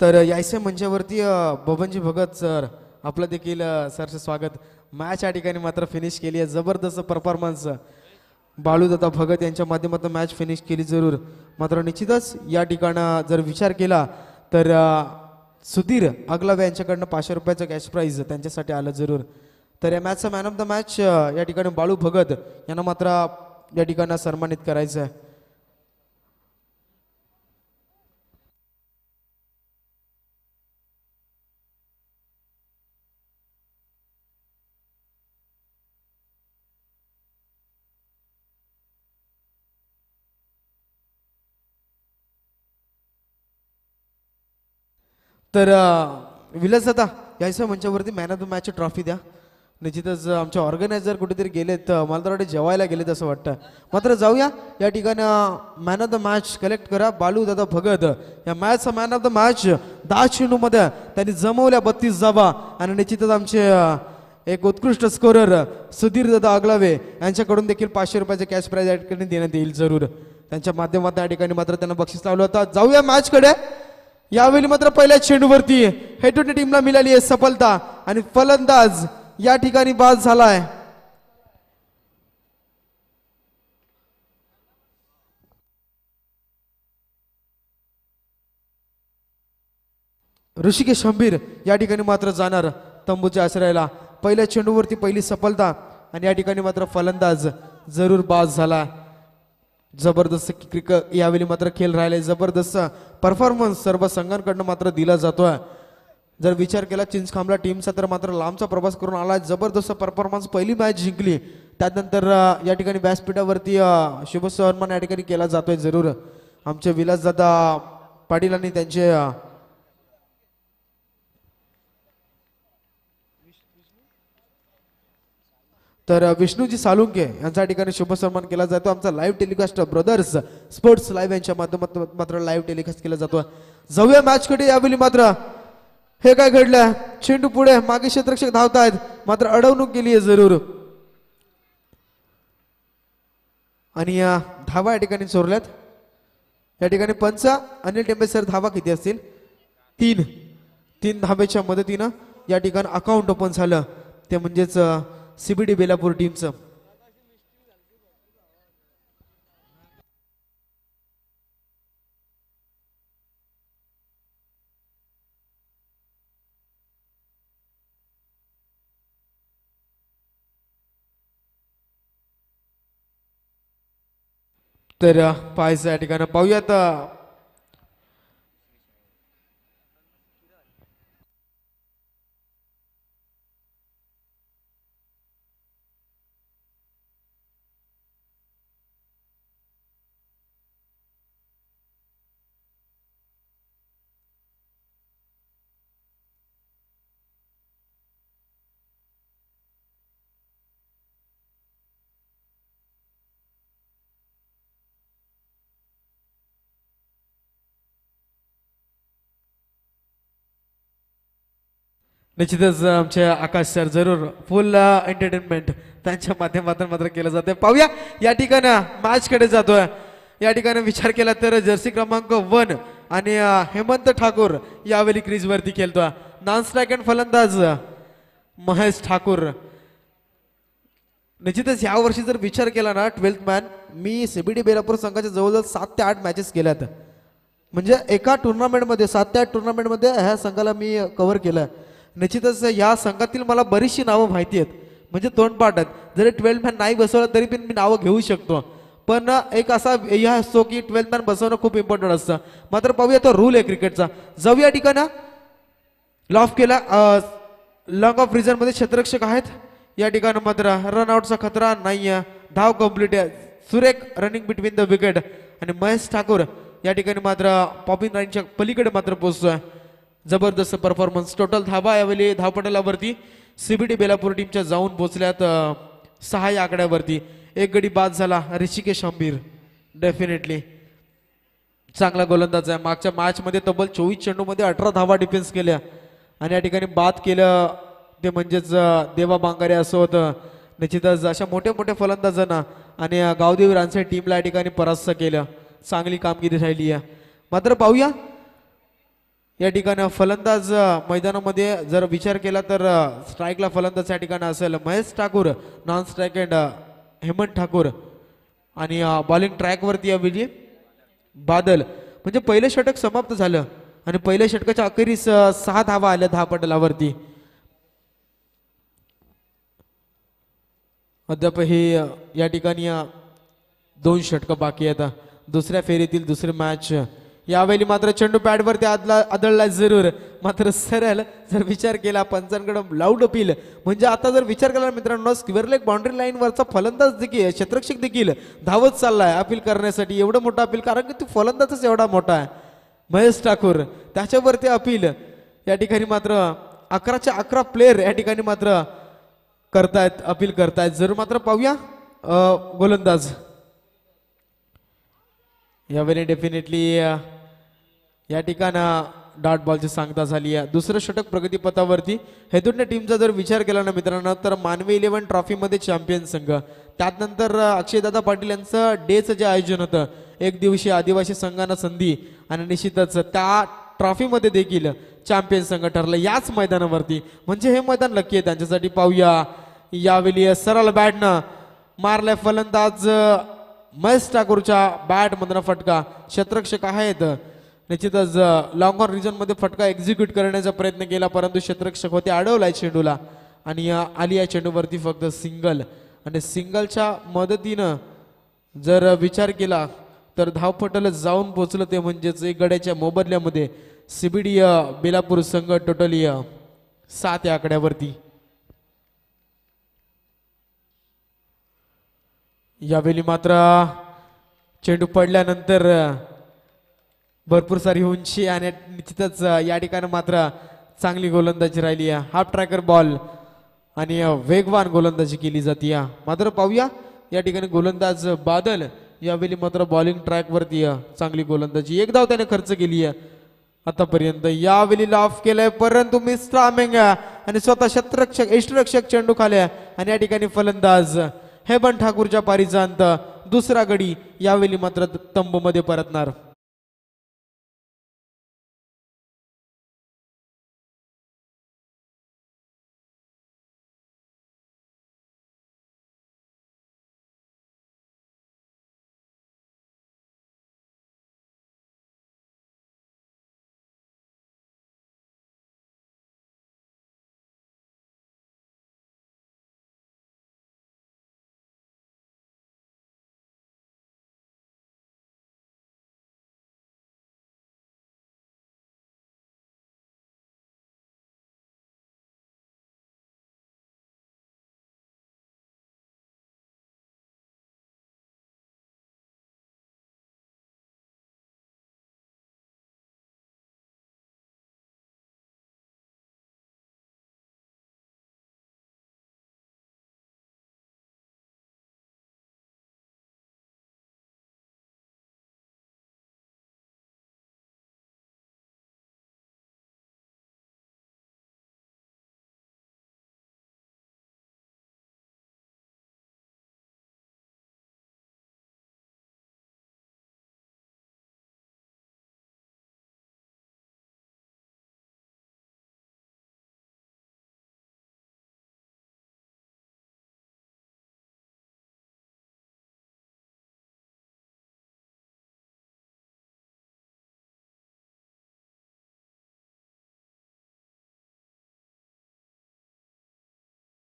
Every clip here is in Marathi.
तर यायच्या मंचावरती बबनजी भगत सर आपलं देखील सरचं स्वागत. मॅच या ठिकाणी मात्र फिनिश केली आहे. जबरदस्त परफॉर्मन्स. बाळूदत्ता भगत यांच्या माध्यमातून मॅच फिनिश केली जरूर. मात्र निश्चितच या ठिकाणं जर विचार केला तर सुधीर अगलावे यांच्याकडनं पाचशे रुपयाचं कॅश प्राईज त्यांच्यासाठी आलं जरूर. तर या मॅचचा मॅन ऑफ द मॅच या ठिकाणी बाळू भगत यांना मात्र या ठिकाणी सन्मानित करायचं आहे. तर विलास दादा यायचं मंचावरती man of the match trophy द्या. निश्चितच आमचे ऑर्गनायझर कुठेतरी गेलेत. मला तर वाटतं जेवायला गेलेत असं वाटतं. मात्र जाऊया. या ठिकाणी man of the match collect करा. बालू दादा भगत. या मॅचचा मॅन ऑफ द मॅच दहा चेंडूमध्ये त्यांनी जमवल्या बत्तीस जाबा आणि निश्चितच आमचे एक उत्कृष्ट स्कोरर सुधीर दादा अगलावे यांच्याकडून देखील पाचशे रुपयाचे कॅश प्राईज या ठिकाणी देण्यात येईल जरूर. त्यांच्या माध्यमातून या ठिकाणी मात्र त्यांना बक्षीस लावलं होतं. जाऊया मॅचकडे यावेळी मात्र पहिल्या चेंडूवरती हेटून टीमला मिळाली आहे सफलता आणि फलंदाज या ठिकाणी बाद झालाय. ऋषिकेश हंबीर या ठिकाणी मात्र जाणार तंबूच्या आश्रयाला. पहिल्या चेंडूवरती पहिली सफलता आणि या ठिकाणी मात्र फलंदाज जरूर बाद झाला. जबरदस्त क्रिक यावेळी मात्र खेळ राहिले. जबरदस्त परफॉर्मन्स सर्व संघांकडनं मात्र दिला जातोय. जर विचार केला चिंचखांबला टीमचा तर मात्र लांबचा प्रवास करून आला. जबरदस्त परफॉर्मन्स पहिली मॅच जिंकली. त्यानंतर या ठिकाणी व्यासपीठावरती शुभ सन्मान या ठिकाणी केला जातोय जरूर. आमचे विलासदादा पाटील आणि त्यांचे तर विष्णूजी सालुंके यांच्या ठिकाणी शुभसन्मान केला जातो. आमचा live telecast brothers sports live यांच्या माध्यमातून मात्र लाईव्ह टेलिकास्ट केला जातो. जाऊया मॅच कडे यावेळी मात्र. हे काय घडलं चेंडू पुढे मागे क्षेत्ररक्षक धावतायत. मात्र अडवणूक केली आहे जरूर. आणि या धावा या ठिकाणी चोरल्यात या ठिकाणी पंच अनिल टेंबे सर धावा किती असतील? तीन. तीन धावेच्या मदतीनं या ठिकाणी अकाउंट ओपन झालं. ते म्हणजेच सीबीडी बेलापूर टीमचं तर पाहायचं या ठिकाणी. पाहूयात निश्चितच आमच्या आकाश सर जरूर फुल एंटरटेनमेंट त्यांच्या माध्यमातून मात्र केलं जाते पाहूया या ठिकाणी मॅच कडे जातोय. या ठिकाणी विचार केला तर जर्सी क्रमांक वन आणि हेमंत ठाकूर यावेळी क्रीज वरती खेळतोय. नॉन स्ट्राईक अँड फलंदाज महेश ठाकूर. निश्चितच यावर्षी जर विचार केला ना ट्वेल्थ मॅन मी सीबीडी बेलापूर संघाच्या जवळजवळ सात ते आठ मॅचेस केल्यात. म्हणजे एका टुर्नामेंटमध्ये सात ते आठ टुर्नामेंटमध्ये ह्या संघाला मी कव्हर केलं. निश्चितच या संघातील मला बरीचशी नावं माहिती आहेत. म्हणजे तोंडपाठ आहेत जरी ट्वेल्थ मॅन नाही बसवलं तरी पण मी नावं घेऊ शकतो. पण एक असा या असतो की ट्वेल्थ मॅन बसवणं खूप इम्पॉर्टंट असतं. मात्र पाहूया तो रूल आहे क्रिकेटचा जाऊया ठिकाणं. लॉफ केला लॉंग ऑफ रिझनमध्ये क्षेत्ररक्षक आहेत. या ठिकाणी मात्र रनआउटचा खतरा नाही आहे धाव कंप्लीट आहे. सुरेख रनिंग बिटवीन द विकेट आणि महेश ठाकूर या ठिकाणी मात्र पॉपिंग राईनच्या पलीकडे मात्र पोचतोय जबरदस्त परफॉर्मन्स टोटल धाबा यावेळी धावपटलावरती सीबीटी बेलापूर टीमच्या जाऊन पोहोचल्यात सहा या आकड्यावरती. एक गडी बाद झाला ऋषिकेश अंबीर डेफिनेटली चांगला गोलंदाज आहे. मागच्या मॅचमध्ये तब्बल चोवीस चेंडूमध्ये अठरा धावा डिफेन्स केल्या. आणि या ठिकाणी बाद केलं ते म्हणजेच देवा बांगारे असं होतं. निश्चितच अशा मोठ्या मोठ्या फलंदाजांना आणि गावदेवी रानसे टीमला या ठिकाणी परास्त केलं. चांगली कामगिरी राहिली आहे. मात्र पाहूया या ठिकाणी फलंदाज मैदानामध्ये जर विचार केला तर स्ट्राईकला फलंदाज या ठिकाणी असेल. Mahesh Thakur non strike and Hemant Thakur. आणि बॉलिंग ट्रॅकवरती विजय बादल. म्हणजे पहिलं षटक समाप्त झालं आणि पहिल्या षटकाच्या अखेरीस सहा धावा आल्या दहा पटलावरती. अद्याप हे या ठिकाणी दोन षटकं बाकी आहेत. दुसऱ्या फेरीतील दुसरी मॅच यावेळी मात्र चेंडू पॅडवरती आदला आदळला जरूर. मात्र सरळ जर विचार केला पंचांकडे लाऊड अपील म्हणजे आता जर विचार केला मित्रांनो स्क्वेअर लेग बाउंड्री लाईन वरचा फलंदाज देखील क्षेत्रक्षक देखील धावत चाललाय अपील करण्यासाठी. एवढं मोठं अपील कारण की तू फलंदाजच एवढा मोठा आहे. महेश ठाकूर त्याच्यावरती अपील या ठिकाणी मात्र अकराच्या अकरा प्लेयर या ठिकाणी मात्र करतायत अपील करतायत. जरूर मात्र पाहूया गोलंदाज. यावेळी डेफिनेटली या ठिकाणं डॉट बॉलची सांगता झाली आहे. दुसरं षटक प्रगतीपथावरती हेतून टीमचा जर विचार केला ना मित्रांनो तर मानवी इलेव्हन ट्रॉफीमध्ये चॅम्पियन संघ. त्यानंतर अक्षयदादा पाटील यांचं डेचं जे आयोजन होतं एक दिवशी आदिवासी संघांना संधी आणि निश्चितच त्या ट्रॉफीमध्ये देखील चॅम्पियन संघ ठरलं याच मैदानावरती. म्हणजे हे मैदान नक्की आहे. त्यांच्यासाठी पाहूया. यावेळी सरळ बॅटनं मारलाय फलंदाज महेश ठाकूरच्या बॅटमधनं फटका. क्षेत्रक्षक आहेत. निश्चितच लॉंग ऑन फटका एक्झिक्यूट करण्याचा प्रयत्न केला परंतु क्षेत्रक्षक होते अडवलाय चेंडूला आणि आली या चेंडूवरती फक्त सिंगल. आणि सिंगलच्या मदतीनं जर विचार केला तर धावपटल जाऊन पोचलं ते म्हणजेच एक गड्याच्या मोबदल्यामध्ये. सीबीडी बेलापूर संघ टोटली सात या आकड्यावरती. यावेळी मात्र चेंडू पडल्यानंतर भरपूर सारी उंची आणि निश्चितच या ठिकाणी मात्र चांगली गोलंदाजी राहिली आहे. हाफ ट्रॅकर बॉल आणि वेगवान गोलंदाजी केली जाते. मात्र पाहूया या ठिकाणी गोलंदाज बादल यावेळी मात्र बॉलिंग ट्रॅकवरती चांगली गोलंदाजी. एक धाव त्याने खर्च केली आहे आतापर्यंत. यावेळी लाफ केलंय परंतु मिस्टर आमेंग आणि स्वतः शतरक्षक इष्टरक्षक चेंडू खाल्या आणि या ठिकाणी फलंदाज हेबन ठाकूरच्या पारीचा अंत दुसरा गडी यावेळी मात्र तंबूमध्ये परतणार.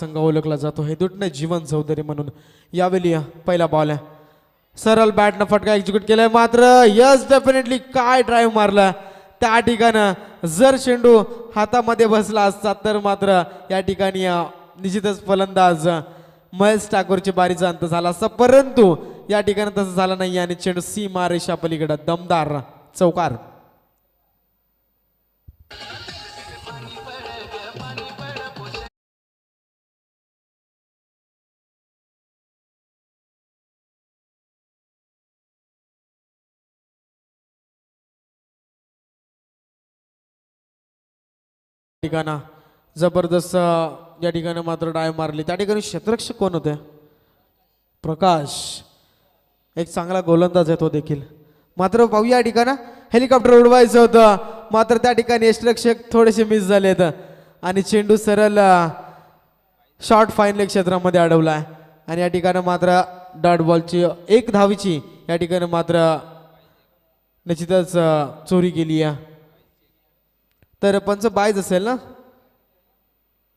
संघ ओळखला जातो. हे दुटणे जीवन चौधरी म्हणून. यावेळी पहिला बॉल आहे. सरळ बॅटनं फटका एक्झिक्यूट केलाय. मात्र यस डेफिनेटली काय ड्राईव्ह मारला. त्या ठिकाणं जर चेंडू हातामध्ये बसला असता तर मात्र या ठिकाणी निश्चितच फलंदाज महेश ठाकूरची बारीचा अंत झाला असता. परंतु या ठिकाणी तसं झालं नाही आणि चेंडू सीमा रेषा पलीकडे दमदार चौकार. ठिकाणा. जबरदस्त या ठिकाणी मात्र डाय मारली. त्या ठिकाणी क्षेत्ररक्षक कोण होते? प्रकाश. एक चांगला गोलंदाज आहे तो देखील. मात्र पाहूया या ठिकाणा. हेलिकॉप्टर उडवायचं होतं. मात्र त्या ठिकाणी यष्टरक्षक थोडेसे मिस झालेत. आणि चेंडू सरळ शॉर्ट फायनल लेग क्षेत्रामध्ये आहे आणि या ठिकाणी मात्र डॉट बॉलची एक धावीची या ठिकाणी मात्र निश्चितच चोरी केली आहे. तर पंच बायच असेल ना?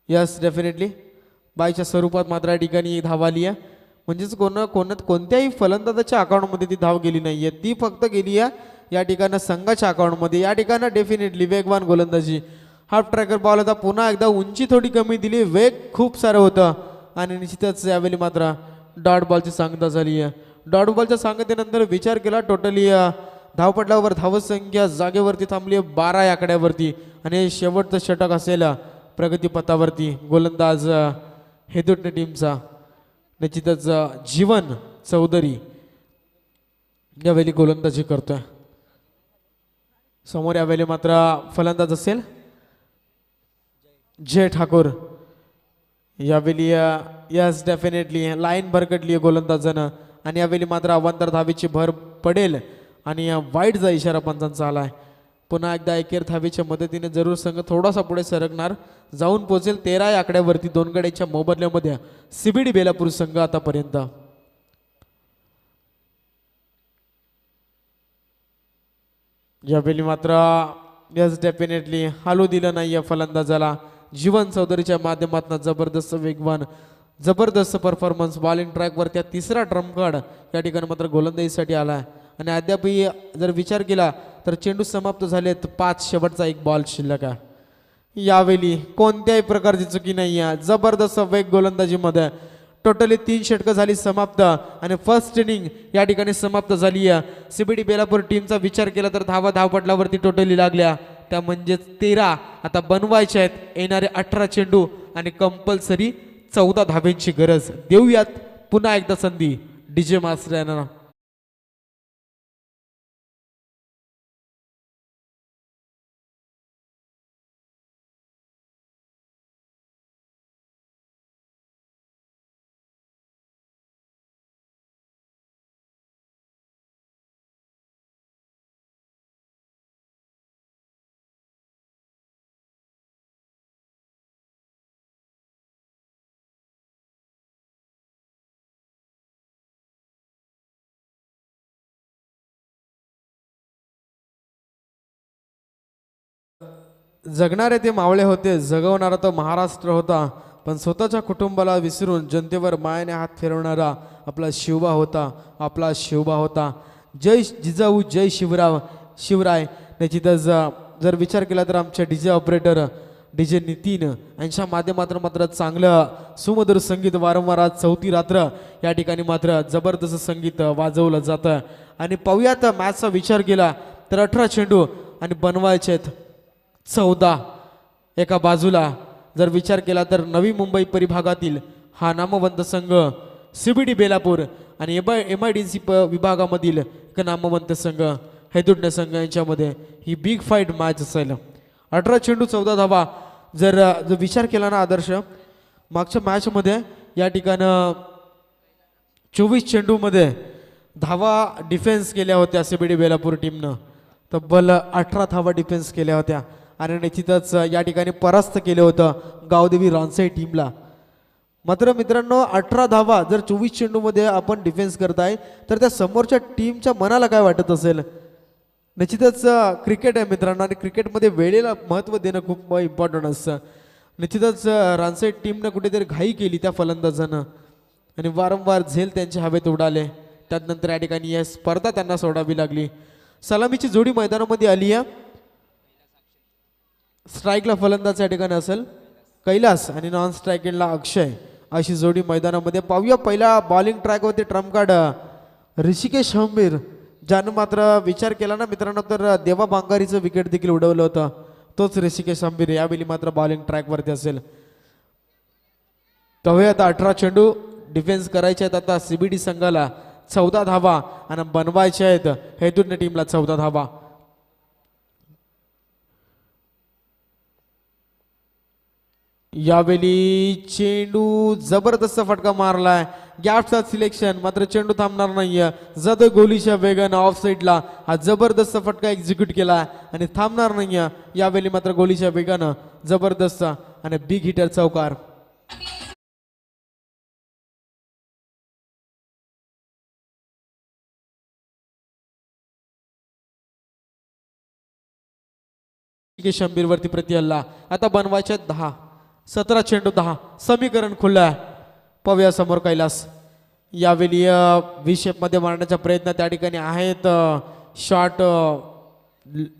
यस डेफिनेटली बायच्या स्वरूपात मात्र या ठिकाणी धाव आली आहे. म्हणजेच कोण कोण कोणत्याही फलंदाजाच्या अकाउंटमध्ये ती धाव गेली नाही आहे ती फक्त गेली आहे या ठिकाणी संघाच्या अकाउंटमध्ये या ठिकाणं डेफिनेटली वेगवान गोलंदाजी. हाफ ट्रॅकर बॉल होता पुन्हा एकदा उंची थोडी कमी दिली. वेग खूप सारं होतं. आणि निश्चितच यावेळी मात्र डॉट बॉलची सांगता झाली आहे. डॉट बॉलच्या सांगतेनंतर विचार केला. टोटली धावपटलावर धावसंख्या जागेवरती थांबली आहे. बारा या आकड्यावरती. आणि शेवटचं षटक असेल प्रगतीपथावरती गोलंदाज हेदुट टीमचा निश्चितच जीवन चौधरी यावेळी गोलंदाजी करतोय. समोर यावेळी मात्र फलंदाज असेल. जय ठाकूर. यावेळी यस डेफिनेटली लाईन भरकटली आहे गोलंदाजानं. आणि यावेळी मात्र अवांतर धावीची भर पडेल आणि वाईटचा इशारा पंचांचा आलाय. पुन्हा एकदा एकेर थावीच्या मदतीने जरूर संघ थोडासा पुढे सरकणार. जाऊन पोहोचेल तेरा या आकड्यावरती दोन गड्याच्या मोबदल्यामध्ये. सीबीडी बेलापूर संघ आतापर्यंत. यावेळी मात्र यस डेफिनेटली हालू दिलं नाही या फलंदाजाला. जीवन चौधरीच्या माध्यमातून जबरदस्त वेगवान जबरदस्त परफॉर्मन्स बॉलिंग ट्रॅकवर त्या तिसरा ट्रम्प कार्ड या ठिकाणी मात्र गोलंदाजीसाठी आला आहे आणि अद्यापही जर विचार केला तर चेंडू समाप्त झालेत पाच शेवटचा एक बॉल शिल्लक आहे. यावेळी कोणत्याही प्रकारची चुकी नाही आहे जबरदस्त वेग गोलंदाजीमध्ये टोटली तीन षटकं झाली समाप्त. आणि फर्स्ट इनिंग या ठिकाणी समाप्त झाली आहे सीबीडी बेलापूर टीमचा विचार केला तर धावा धावपटलावरती टोटली लागल्या. त्या म्हणजेच तेरा आता बनवायच्या आहेत. येणारे अठरा चेंडू आणि कंपल्सरी चौदा धाब्यांची गरज. देऊयात पुन्हा एकदा संधी. डीजे मास्टर यांना जगणारे ते मावळे होते जगवणारा तो महाराष्ट्र होता. पण स्वतःच्या कुटुंबाला विसरून जनतेवर मायाने हात फिरवणारा आपला शिवबा होता आपला शिवबा होता. जय जिजाऊ जय शिवराव शिवराय. निश्चितच जर विचार केला तर आमच्या डीजे ऑपरेटर डीजे नितीन यांच्या माध्यमातून मात्र चांगलं सुमधुर संगीत वारंवार आज चौथी रात्र या ठिकाणी मात्र जबरदस्त संगीत वाजवलं जातं. आणि पाहूयात मॅचचा विचार केला तर अठरा चेंडू आणि बनवायचे आहेत चौदा एका बाजूला जर विचार केला तर नवी मुंबई परिभागातील हा नामवंत संघ सीबीडी बेलापूर आणि M I M I D C प विभागामधील एक नामवंत संघ हैदुटणे संघ यांच्यामध्ये ही बिग फाईट मॅच असेल अठरा चेंडू चौदा धावा. जर जर विचार केला ना आदर्श मागच्या मॅचमध्ये या ठिकाणं चोवीस चेंडूमध्ये धावा डिफेन्स केल्या होत्या सीबीडी बेलापूर टीमनं तब्बल अठरा धावा डिफेन्स केल्या होत्या. आणि निश्चितच या ठिकाणी परास्त केलं होतं गावदेवी रॉन्साई टीमला. मात्र मित्रांनो अठरा धावा जर चोवीस चेंडूमध्ये आपण डिफेन्स करताय तर त्या समोरच्या टीमच्या मनाला काय वाटत असेल? निश्चितच क्रिकेट आहे मित्रांनो आणि क्रिकेटमध्ये वेळेला महत्त्व देणं खूप इम्पॉर्टंट असतं. निश्चितच रानसाई टीमनं कुठेतरी घाई केली त्या फलंदाजानं. आणि वारंवार झेल त्यांच्या हवेत उडाले. त्यानंतर या ठिकाणी या स्पर्धा त्यांना सोडावी लागली. सलामीची जोडी मैदानामध्ये आली आहे. स्ट्राईकला फलंदाज या ठिकाणी असेल. कैलास आणि नॉन स्ट्राईक एंडला अक्षय. अशी जोडी मैदानामध्ये. पाहूया पहिला बॉलिंग ट्रॅकवरती ट्रम्प कार्ड ऋषिकेश हंबीर. ज्यानं मात्र विचार केला ना मित्रांनो तर देवा बांगारीचं विकेट देखील उडवलं होतं. तोच ऋषिकेश हंबीर. यावेळी मात्र बॉलिंग ट्रॅकवरती असेल. तवे आता अठरा चेंडू डिफेन्स करायचे आहेत आता. सीबीडी संघाला चौदा धावा आणि बनवायचे आहेत. हेतून टीमला चौदा धावा. यावेळी चेंडू जबरदस्त फटका मारलाय. गॅपचा सिलेक्शन मात्र चेंडू थांबणार नाहीये. जद गोलीच्या वेगानं ऑफ साईडला हा जबरदस्त फटका एक्झिक्यूट केला आणि थांबणार नाहीये. यावेळी मात्र गोलीच्या वेगानं जबरदस्त आणि बिग हिटर चौकार. की शंभीरवरती प्रति हल्ला. आता बनवायच्या दहा. सतरा चेंडू दहा. समीकरण खुलं आहे पव्या समोर कैलास. यावेळी विशेपमध्ये मारण्याचा प्रयत्न त्या ठिकाणी आहेत. शॉर्ट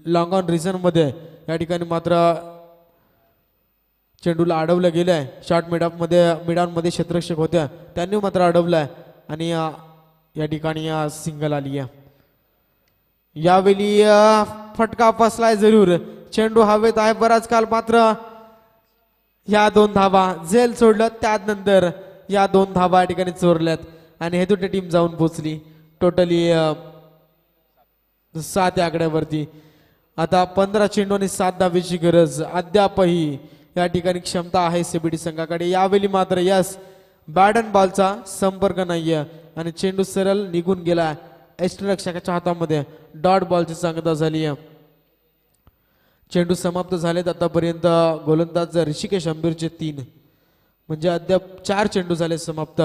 लॉंग ऑन रिझनमध्ये या ठिकाणी मात्र चेंडूला अडवलं गेलं आहे शॉर्ट मिडॉपमध्ये मिडॉनमध्ये क्षेत्रक्षक होत्या. त्यांनी मात्र अडवलं आहे आणि या ठिकाणी सिंगल आली आहे. यावेळी अ, फटका फसलाय जरूर. चेंडू हवेत आहे बराच काल मात्र. या दोन धावा झेल सोडलं त्यानंतर या दोन धावा या ठिकाणी चोरल्यात. आणि हे दुटे टीम जाऊन पोचली. टोटली सात या आकड्यावरती. आता पंधरा चेंडू आणि सात धावेची गरज अद्यापही या ठिकाणी क्षमता आहे सीबीडी संघाकडे. यावेळी मात्र यस बॅट अँड बॉलचा संपर्क नाहीये. आणि चेंडू सरळ निघून गेला. रक्षकाच्या हातामध्ये डॉट बॉलची सांगता झाली आहे चेंडू समाप्त झालेत. आतापर्यंत गोलंदाज ऋषिकेश अंबीरचे तीन. म्हणजे अद्याप चार चेंडू झाले समाप्त.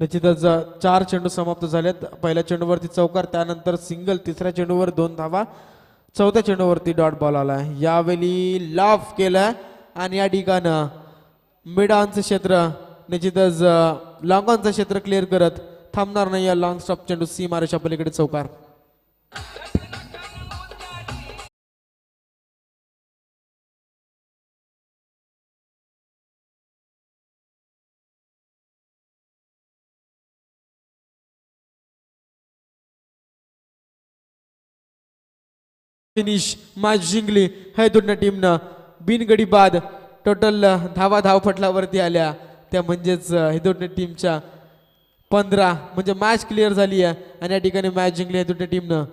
निश्चितच चार चेंडू समाप्त झालेत. पहिल्या चेंडूवरती चौकार त्यानंतर सिंगल तिसऱ्या चेंडूवर दोन धावा चौथ्या चेंडूवरती डॉट बॉल आला यावेळी लाफ केलाय आणि या ठिकाणं मिड ऑनचं क्षेत्र निश्चितच लॉंग ऑनचं क्षेत्र क्लिअर करत थांबणार नाही या लॉंग स्टॉप चेंडू. सी मारेच्या पलीकडे चौकार. फिनिश मॅच जिंकली हे टीमनं. बिनगडी बाद टोटल धावा धाव फटलावरती आल्या. त्या म्हणजेच हे टीमच्या पंधरा म्हणजे मॅच क्लिअर झाली आहे. आणि या ठिकाणी मॅच जिंकली आहे टीमनं.